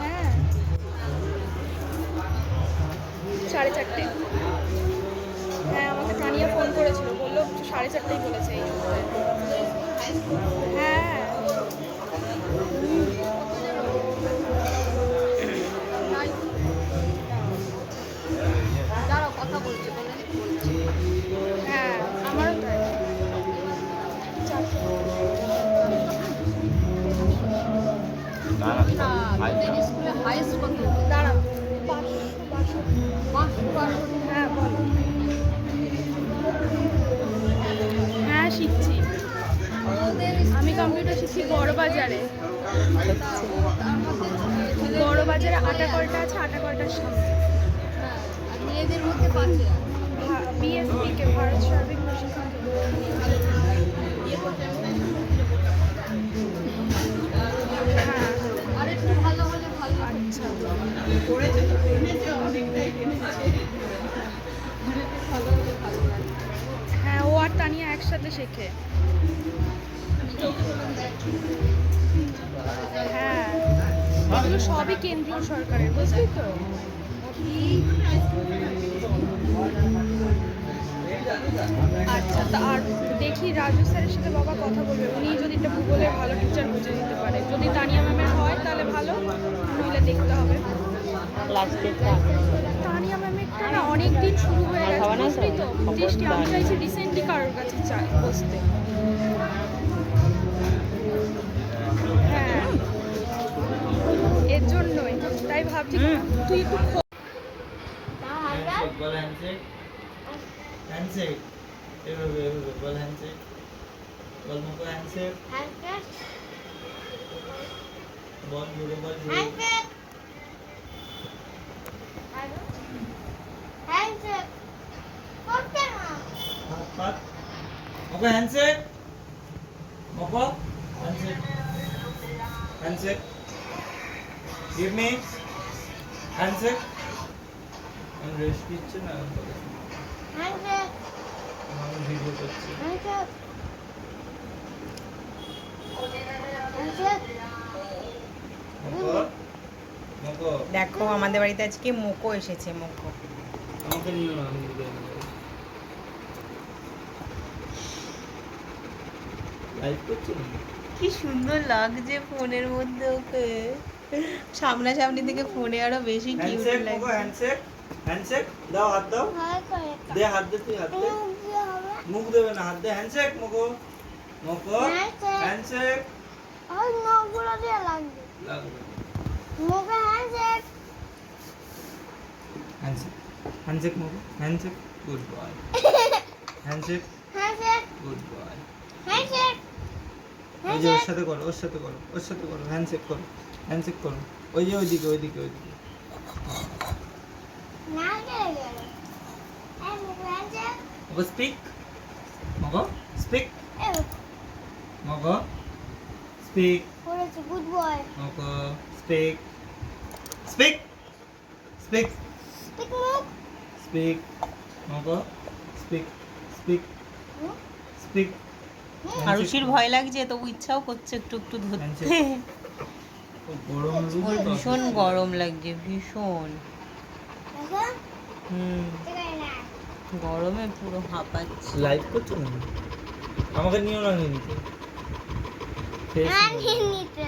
হ্যাঁ। সাড়ে চারটে। হ্যাঁ আমাকে তানিয়া ফোন করেছিল। বলল সাড়ে চারটেই বলেছে এই। হ্যাঁ। কথা বলছে বলে বলছি। হ্যাঁ আমারও তাই। না তোদের স্কুলে বারো হ্যাঁ শিখছি। আমি কম্পিউটার শিখছি বড় বাজারে হচ্ছে। বড় বাজারে আটা কলটা আছে? আটা কলটার সামনে মেয়েদের মধ্যে পাঁচে বিএসপি কে ভারত সার্বিক প্রশিক্ষণ হ্যাঁ ও আর তানিয়া একসাথে শেখে। হ্যাঁ এগুলো সবই কেন্দ্রীয় সরকারের, বুঝলি তো? আচ্ছা আর দেখি রাজু স্যারের সাথে বাবা কথা বলবে। উনি যদি একটা ভূগোলের ভালো টিচার বুঝে দিতে পারে। যদি তানিয়া ম্যামের হয়, তাহলে ভালো। নইলে দেখতে হবে। লাস্টেরটা তানিয়া ম্যামেরটা না অনেক দিন শুরু হয়ে গেছে খাওয়া না তো? বুঝলি তো বৃষ্টি আমি চাইছি রিসেন্টলি কারোর কাছে চাই বসতে এর জন্যই তাই ভাবছি। তুই একটু হ্যান্ডশেক হ্যান্ডশেক এভাবে এভাবে বল হ্যান্ডশেক বল মুখো হ্যান্ডশেক বল জুড়ে বল জুড়ে হাত হ্যান্ডশেক মুখো handshake handshake give me handshake আমি রেস্ট দিচ্ছে না আমি ভিডিও করছি। মুখো মুখো দেখো আমাদের বাড়িতে আজকে মোকো এসেছে মোকো। আমাকে নিও না আমি ভিডিও লাইভ করছ কি সুন্দর লাগছে ফোনের মধ্যে ওকে। সামনাসামনি থেকে ফোনে আরও বেশি কিউট লাগছে। হ্যান্ডশেক হ্যান্ডশেক দাও হাত দাও। দে হাত দে তুই হাত দে। মুখ দেবে না হাত দে। হ্যান্ডশেক মুখো মুখো Handshake. হ্যান্ডশেক লাগবে। হ্যান্ডশেক হ্যান্ডশেক মুখো handshake good boy handshake good boy ওই যে ওর সাথে করো ওর সাথে করো ওর সাথে করো হ্যান্ডশেক করো হ্যান্ডশেক করো। ওই যে ওইদিকে ওইদিকে ওইদিকে। মগো স্পিক মগো স্পিক মগো স্পিক গুড বয় মগো স্পিক স্পিক স্পিক স্পিক মুখ স্পিক মগো স্পিক স্পিক স্পিক আরুষির ভয় লাগছে তবু ইচ্ছাও করছে একটু একটু ধরতে. গরম ভীষণ গরম লাগছে ভীষণ। হুম। গরমে পুরো হাঁপাচ্ছে। লাইভ করছ না আমাকে নিও না কিন্তু নিতে।